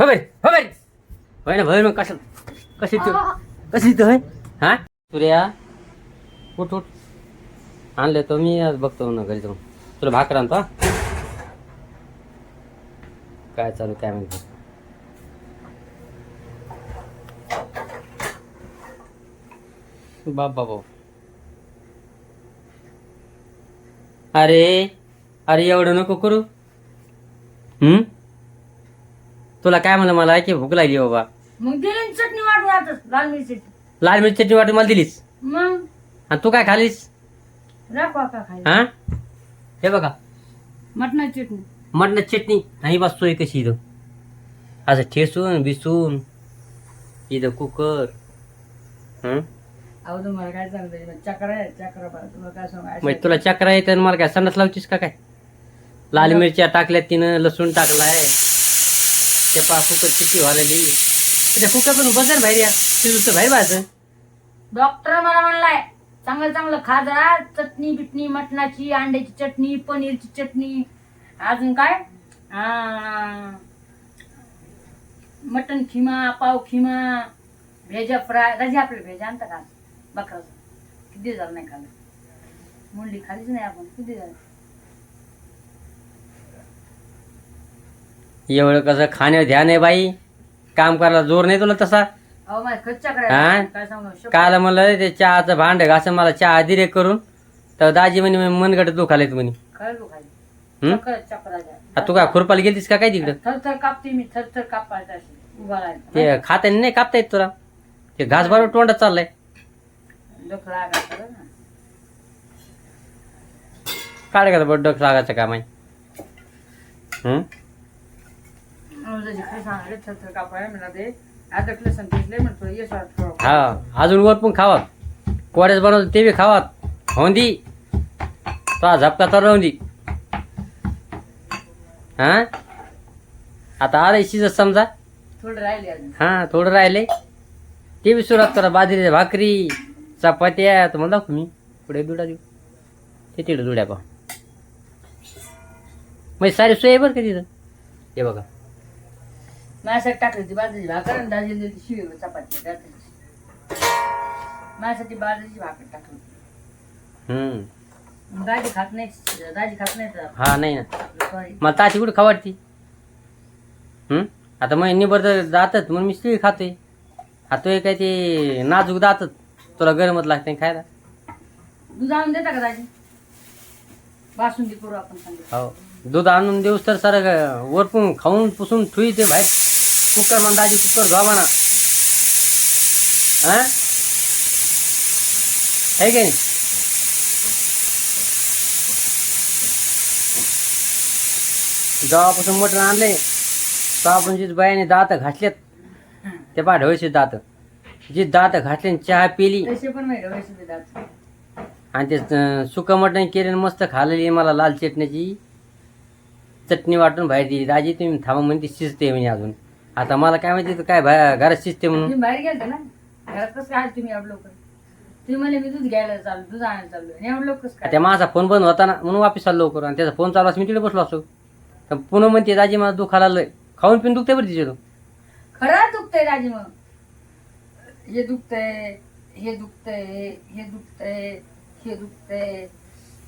हो बरे हो बरे होय ना भय मग कसं कशी तू? कशी तू होय? हा? सूर्या उठ उठ. आणले तो मी आज बघतो ना घरी जाऊन. तुला भाकर आणतो काय चालू काय म्हणते? बाप बाबा अरे अरे एवढं नको करू. हम्म? तुला काय म्हणलं मला? की भूक लागली बाबा. मग दिली ना चटणी वाटून लाल मिरची. लाल मिरची चटणी वाटून मला दिलीस? मग? आणि तू काय खालीस? राखू का खायला हा? हे बघा. मटणाची चटणी. मटणाची चटणी. आणि बसतोय कशी इथं? असं ठेसून बिसून इथं कुकर. हं? अहो तुम्हाला काय सांगता चक्र आहे चक्र बरं तुम्हाला काय सांगू? मग तुला चक्र येतं आणि मला काय संडास लावतीस का काय? लाल मिरच्या टाकल्यात तिनं लसूण टाकलाय. ते पा कुकर किती व्हायली त्या कुकर पण बदल बाहेर या. शिजूचं बाहेर व्हायचं डॉक्टर मला म्हणलाय चांगलं चांगलं खाजरा चटणी बिटणी मटणाची अंड्याची चटणी पनीरची चटणी अजून काय? आ, मटन खिमा पाव खिमा भेजा फ्राय राजी आपले भेजा आणता का? बकराचं किती झालं नाही खाल्लं? मुंडी खालीच नाही आपण किती झालं? एवढं कसं खाण्यावर ध्यान आहे बाई? काम करायला जोर नाही तुला तसा? अहो माझ्या खर्च हा? करायला काय सांगू? शपथ. काल म्हणलं ते चहाचं भांड घासून मला चहा दिरे करून. तर दाजी म्हणे मनगट दुखालेत म्हणे. तू खाली हं? आ, काय खुरपाला गेलतीस का काय तिकडं? थरथर कापते मी थरथर कापायचं अशी उभा राहायचं. ते खात्याने नाही कापता येत तुला? ते घास बरोबर तोंडात चाललंय. बरं ना. काढ का बरं डोकं लागायचं काम आहे हं? हा अजून वर पण खावा. कोड्याच बनवतो ते बी खावा. होंदी. तो झपका तर राहून दी हा? आता आलं शिजत समजा. थोडं राहिले हा थोडं राहिले. ते बी सुरुवात करा बाजरीच्या भाकरी चपात्या. तुम्हाला दाखवू मी. पुढे दुडा देऊ. ते तिकडे दुड्या पा मग सारी सोय बरं का तिथं? हे बघा. माझ्यासाठी टाकली होती बाजरीची भाकर आणि दाजी दिली शिवी चपाती रात्रीची. माझ्यासाठी बाजरीची भाकर टाकली. हम्म. दाजी खात नाही दाजी खात नाही तर. हा नाही ना. सॉरी मला ताची कुठे खावाडती हम्म? आता मग निबर तर जातात म्हणून मी स्त्री खातोय. आता हे काय ते नाजूक दातात. तुला गरमच लागते खायला. दूध आणून देता का दाजी? बासुंदी करू आपण हो. दूध आणून देऊस तर सर वरपून खाऊन पुसून ठुई ते बाहेर. कुकर म्हणा दाजी कुकर धुवा म्हणा. हा? की नाही? जेव्हापासून मटण आणले तेव्हापासून जी बायाने दात घातलेत ते पा ढवळशी दात. जी दात आणि चहा पिली आणि ते सुकं मटण केलं मस्त खाल्लेली मला लाल चटणीची. चटणी वाटून बाहेर दिली. दाजी तुम्ही थांबा म्हणते शिजते म्हणे अजून. आता मला काय माहिती काय बाहेर घरात शिजते म्हणून. तुम्ही बाहेर गेलते ना? घरात कसं काय तुम्ही एवढं लवकर? तुम्ही म्हणले मी दूध घ्यायला चाललो दूध आणायला चाललो. आणि एवढं लवकर कसं काय? त्या माझा फोन बंद होता ना म्हणून वापस आलो लवकर. आणि त्याचा फोन चालू असं मी तिकडे बसलो असो तर पुन्हा म्हणते दाजी मला दुखायला लय खाऊन पिऊन दुखते बरं तिचे तो खरं दुखतंय दाजी मग. हे दुखतंय हे दुखतंय हे दुखतंय हे दुखतंय.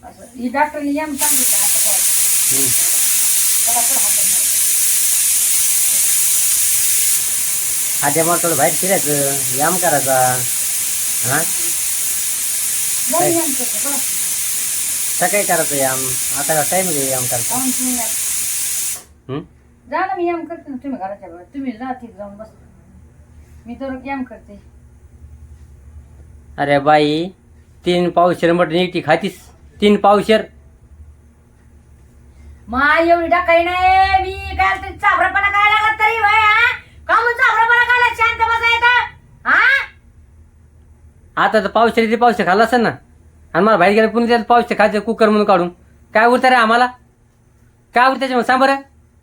असं. ही डॉक्टरने यम सांगितलं आता काय? हम्म. मला थोडं बाहेर फिरायचं व्यायाम करायचा हा? करतो. सकाळी करायचं व्यायाम आता का व्यायाम करायचा जाऊन तुम्ही या. हम्म? जा ना मी यम करते ना तुम्ही घराच्या बाहेर. तुम्ही जा तिथे जाऊन बस. मी तर यम करते. अरे बाई तीन पावशेर मटण एकटी खातीस. तीन पावशेर. माय एवढी टाकाई नाही. मी काय तरी चाभरापणा काय लागला तरी भाई हा का म्हणून चाभरापणा काय शांत बसायचं हा आता तर पावशेर ते पावशे खाल्ला असेल ना. आणि मला बाहेर गेलं पुन्हा त्यात पावशे खायचं कुकर म्हणून काढून. काय उरतं रे आम्हाला? काय उरतं त्याच्यामध्ये? सांग बरं.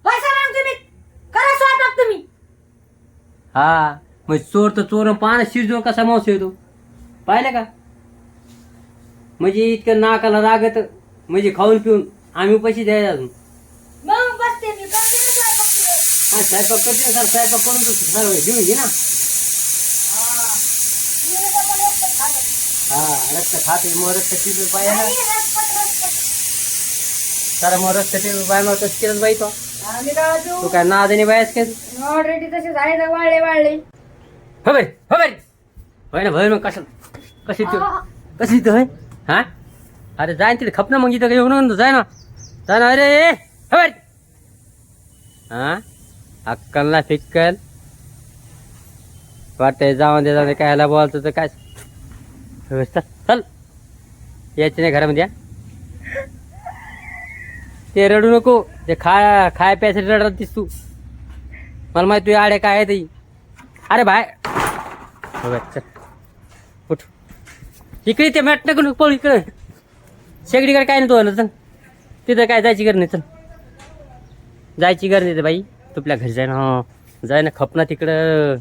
पैसा मग तुम्ही. करा स्वयंपाक तुम्ही. हा मग चोर तर चोर पान शिजून कसा मांस येतो? पाहिलं का? म्हणजे इतकं नाकाला रागत म्हणजे खाऊन पिऊन आम्ही पैसे द्यायला अजून. मग बसते मी. करते ना स्वयंपाक. हा करते ना सर स्वयंपाक करून तू सर घेऊन घे ना. हा रक्त खाते मग रक्त तिथं पाय ना. मग रक्त तिथं पाय मग कसं केलं बाई तो. आम्ही तू काय नादनी बायस काय? ऑलरेडी तसेच आहे ना वाळले वाळले हो बरे हो बरे होय ना भय मग कसं कशी तू? कशी तू होय? हा? अरे जाय ना तिथे खप ना मग इथं येऊन येऊन जाय ना. जाय ना अरे ए, हो बरे हा? अक्कल ना फिक्कल. वाटतंय जाऊन दे जाऊन दे कायला बोलतो तर काय? व्यवस्था. चल. चल यायचं नाही घरामध्ये या ते रडू नको. ते खा खाय प्यायसाठी रडत दिस तू. मला माहिती तुझ्या आडे काय आहे ते अरे हो बाय. चल. उठ. इकडे ते मॅट नको पळ इकडे. शेगडीकडे काय नाही तो चल तिथं काय जायची गरज नाही चल. जायची गरज नाही ते बाई तुपल्या घरी जाय ना. हं. जाय ना खपना तिकडं.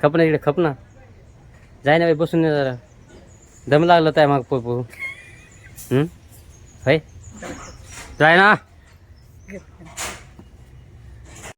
खपना तिकडे खपना. जाय ना बाई बसून जरा. दम लागलं काय मग पो पो हं? होय जाय ना